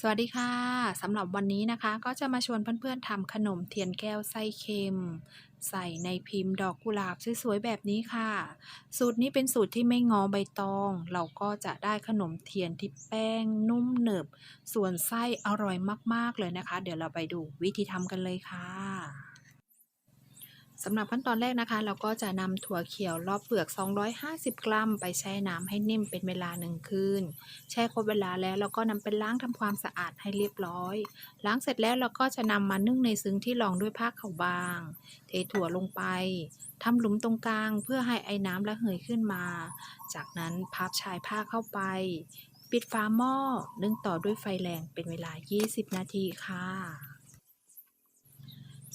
สวัสดีค่ะสำหรับวันนี้นะคะก็จะมาชวนเพื่อนๆทำขนมเทียนแก้วไส้เค็ม ใส่ในพิมพ์ดอกกุหลาบสวยๆแบบนี้ค่ะ สูตรนี้เป็นสูตรที่ไม่งอใบตอง เราก็จะได้ขนมเทียนที่แป้งนุ่มหนึบ ส่วนไส้อร่อยมากๆเลยนะคะ เดี๋ยวเราไปดูวิธีทำกันเลยค่ะ สำหรับขั้นตอนแรกนะคะ เราก็จะนำถั่วเขียวรอบเปลือก 250 กรัม ไปแช่น้ำให้นิ่มเป็นเวลาหนึ่งคืน แช่ครบเวลาแล้วเราก็นำไปล้างทำความสะอาดให้เรียบร้อย ล้างเสร็จแล้วเราก็จะนำมานึ่งในซึ้งที่รองด้วยผ้าขาวบาง เทถั่วลงไปทำหลุมตรงกลางเพื่อให้ไอ้น้ำระเหยขึ้นมา จากนั้นพับชายผ้าเข้าไป ปิดฝาหม้อนึ่งต่อด้วยไฟแรงเป็นเวลา 20 นาทีค่ะ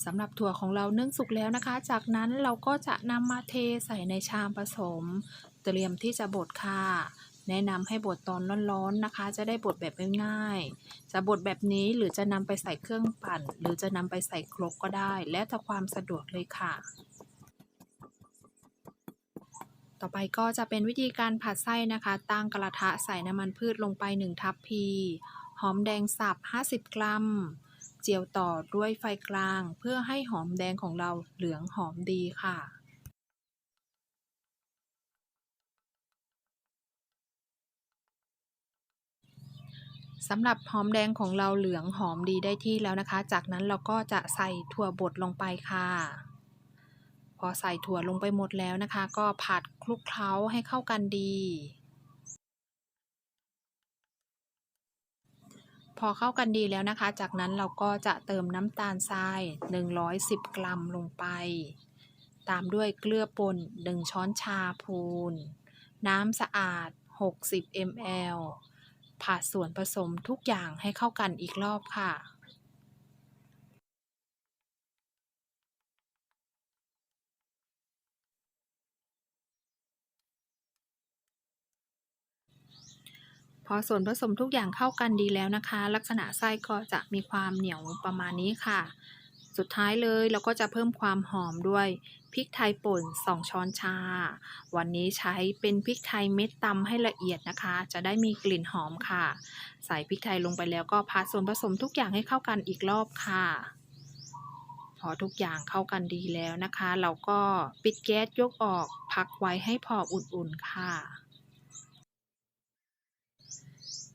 สำหรับถั่วของเรานึ่งสุกแล้วนะคะ จากนั้นเราก็จะนำมาเทใส่ในชามผสม เตรียมที่จะบดค่ะ แนะนำให้บดตอนร้อนๆนะคะ จะได้บดแบบง่ายๆจะบดแบบนี้หรือจะนำไปใส่เครื่องปั่น หรือจะนำไปใส่ครกก็ได้ แล้วแต่ความสะดวกเลยค่ะ ต่อไปก็จะเป็นวิธีการผัดไส้นะคะ ตั้งกระทะใส่น้ำมันพืชลงไป 1 ทัพพี หอมแดงสับ 50 กรัม เจียวต่อด้วยไฟกลางเพื่อให้หอมแดงของเราเหลืองหอมดีค่ะสำหรับหอมแดงของเราเหลืองหอมดีได้ที่แล้วนะคะ จากนั้นเราก็จะใส่ถั่วบดลงไปค่ะ พอใส่ถั่วลงไปหมดแล้วนะคะ ก็ผัดคลุกเคล้าให้เข้ากันดี อเข้ากันดีแล้วนะคะ จากนั้นเราก็จะเติมน้ำตาลทราย 110 กรัมลงไป ตามด้วยเกลือป่น 1 ช้อนชาพูน น้ำสะอาด 60 ml ผัดส่วนผสมทุกอย่างให้เข้ากันอีกรอบค่ะ พอส่วนผสมทุกอย่างเข้ากันดีแล้วนะคะ ลักษณะไส้ก็จะมีความเหนียวประมาณนี้ค่ะ สุดท้ายเลยเราก็จะเพิ่มความหอมด้วยพริกไทยป่น 2 ช้อนชา วันนี้ใช้เป็นพริกไทยเม็ดตำให้ละเอียดนะคะ จะได้มีกลิ่นหอมค่ะ ใส่พริกไทยลงไปแล้วก็ผัดส่วนผสมทุกอย่างให้เข้ากันอีกรอบค่ะ พอทุกอย่างเข้ากันดีแล้วนะคะ เราก็ปิดแก๊สยกออกพักไว้ให้พออุ่นๆค่ะ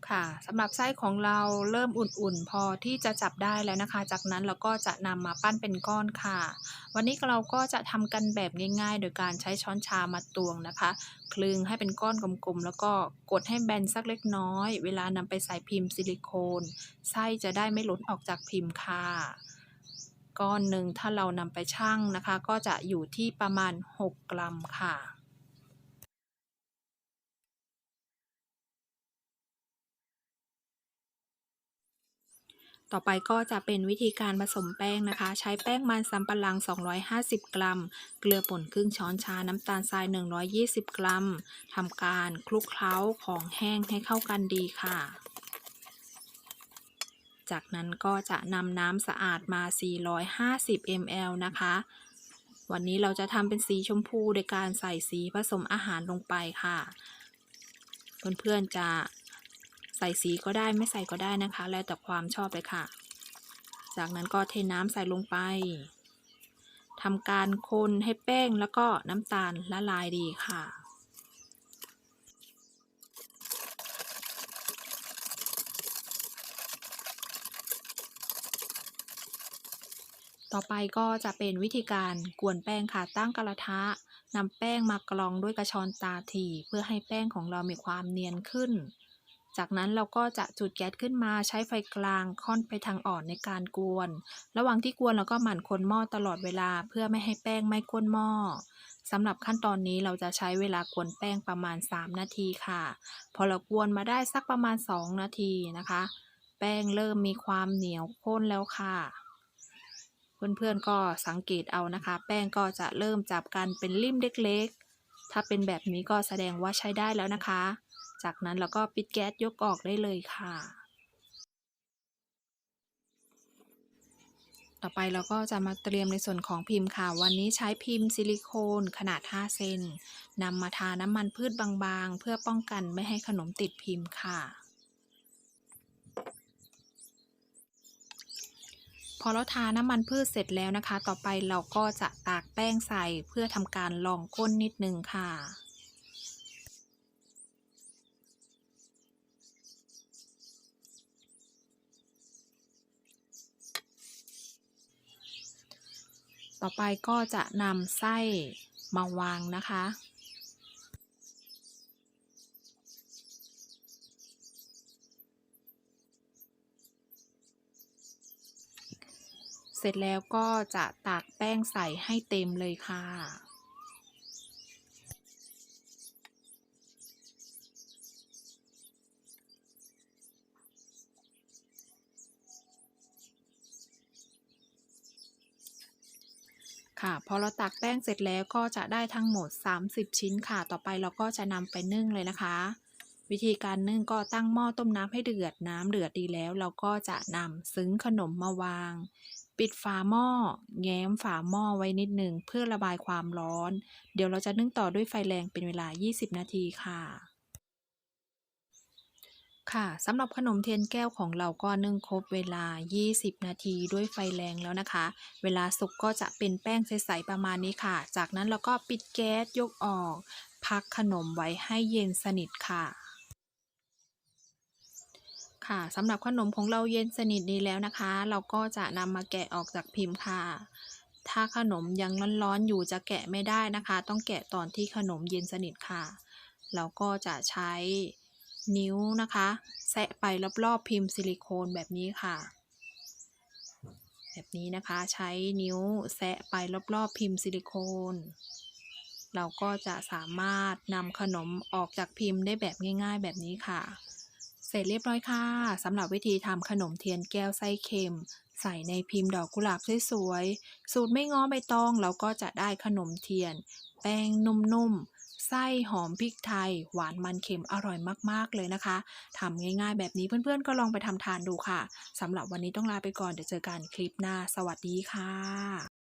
ค่ะสำหรับไส้ของเราเริ่มอุ่นๆ พอที่จะจับได้แล้วนะคะ จากนั้นเราก็จะนำมาปั้นเป็นก้อนค่ะ วันนี้เราก็จะทำกันแบบง่ายๆ โดยการใช้ช้อนชามาตวงนะคะ คลึงให้เป็นก้อนกลมๆ แล้วก็กดให้แบนสักเล็กน้อย เวลานำไปใส่พิมพ์ซิลิโคนไส้จะได้ไม่หลุดออกจากพิมพ์ค่ะ ก้อนหนึ่งถ้าเรานำไปชั่งนะคะ ก็จะอยู่ที่ประมาณ 6 กรัมค่ะ ต่อไปก็จะเป็นวิธีการผสมแป้งนะคะ ใช้แป้งมันสำปะหลัง 250 กรัม เกลือป่นครึ่งช้อนชา น้ำตาลทราย 120 กรัมทำการคลุกเคล้าของแห้งให้เข้ากันดีค่ะ จากนั้นก็จะนำน้ำสะอาดมา 450 ml นะคะ วันนี้เราจะทำเป็นสีชมพูโดยการใส่สีผสมอาหารลงไปค่ะ เพื่อนๆจะ ใส่สีก็ได้ไม่ใส่ก็ได้นะคะ แล้วแต่ความชอบเลยค่ะ จากนั้นก็เทน้ำใส่ลงไปทำการคนให้แป้งแล้วก็น้ำตาลละลายดีค่ะ ต่อไปก็จะเป็นวิธีการกวนแป้งค่ะตั้งกระทะนำแป้งมากรองด้วยกระชอนตาถี่ เพื่อให้แป้งของเรามีความเนียนขึ้น จากนั้นเราก็จะจุดแก๊สขึ้นมาใช้ไฟกลางค่อนไปทางอ่อนในการกวน ระหว่างที่กวนเราก็หมั่นคนหม้อตลอดเวลาเพื่อไม่ให้แป้งไม้ก้นหม้อสำหรับขั้นตอนนี้เราจะใช้เวลากวนแป้งประมาณ 3 นาทีค่ะ พอเรากวนมาได้สักประมาณ 2 นาทีนะคะ แป้งเริ่มมีความเหนียวข้นแล้วค่ะ เพื่อนๆก็สังเกตเอานะคะ แป้งก็จะเริ่มจับกันเป็นริ่มเล็กๆ ถ้าเป็นแบบนี้ก็แสดงว่าใช้ได้แล้วนะคะ จากนั้นเราก็ปิดแก๊สยกออกได้เลยค่ะ ต่อไปเราก็จะมาเตรียมในส่วนของพิมพ์ค่ะ วันนี้ใช้พิมพ์ซิลิโคนขนาด 5 เซนนำมาทาน้ำมันพืชบางๆ เพื่อป้องกันไม่ให้ขนมติดพิมพ์ค่ะพอเราทาน้ำมันพืชเสร็จแล้วนะคะ ต่อไปเราก็จะตากแป้งใส่เพื่อทำการรองก้นนิดนึงค่ะ ต่อไปก็จะนำไส้มาวางนะคะ เสร็จแล้วก็จะตากแป้งใส่ให้เต็มเลยค่ะ ค่ะ พอเราตักแป้งเสร็จแล้วก็จะได้ทั้งหมด 30 ชิ้นค่ะ ต่อไปเราก็จะนำไปนึ่งเลยนะคะ วิธีการนึ่งก็ตั้งหม้อต้มน้ำให้เดือดน้ำเดือดดีแล้ว เราก็จะนำซึ้งขนมมาวาง ปิดฝาหม้อ แง้มฝาหม้อไว้นิดหนึ่งเพื่อระบายความร้อน เดี๋ยวเราจะนึ่งต่อด้วยไฟแรงเป็นเวลา 20 นาทีค่ะ ค่ะสำหรับขนมเทียนแก้วของเราก็นึ่งครบเวลา 20 นาทีด้วยไฟแรงแล้วนะคะ เวลาสุกก็จะเป็นแป้งใสๆประมาณนี้ค่ะ จากนั้นเราก็ปิดแก๊สยกออก พักขนมไว้ให้เย็นสนิทค่ะ ค่ะสำหรับขนมของเราเย็นสนิทดีแล้วนะคะ เราก็จะนำมาแกะออกจากพิมพ์ค่ะ ถ้าขนมยังร้อนๆอยู่จะแกะไม่ได้นะคะ ต้องแกะตอนที่ขนมเย็นสนิทค่ะ เราก็จะใช้ นิ้วนะคะแซะไปรอบๆพิมพ์ซิลิโคนแบบนี้ค่ะ แบบนี้นะคะใช้นิ้วแซะไปรอบๆพิมพ์ซิลิโคน เราก็จะสามารถนำขนมออกจากพิมพ์ได้แบบง่าย ๆ แบบนี้ค่ะ เสร็จเรียบร้อยค่ะสำหรับวิธีทำขนมเทียนแก้วไส้เค็ม ใส่ในพิมพ์ดอกกุหลาบสวยๆสูตรไม่ง้อใบตองเราก็จะได้ขนมเทียน แป้งนุ่มๆ ไส้หอมพริกไทย หวานมันเค็มอร่อยมากๆเลยนะคะทำง่ายๆ แบบนี้เพื่อนๆ ก็ลองไปทำทานดูค่ะสำหรับวันนี้ต้องลาไปก่อนเดี๋ยวเจอกันคลิปหน้า สวัสดีค่ะ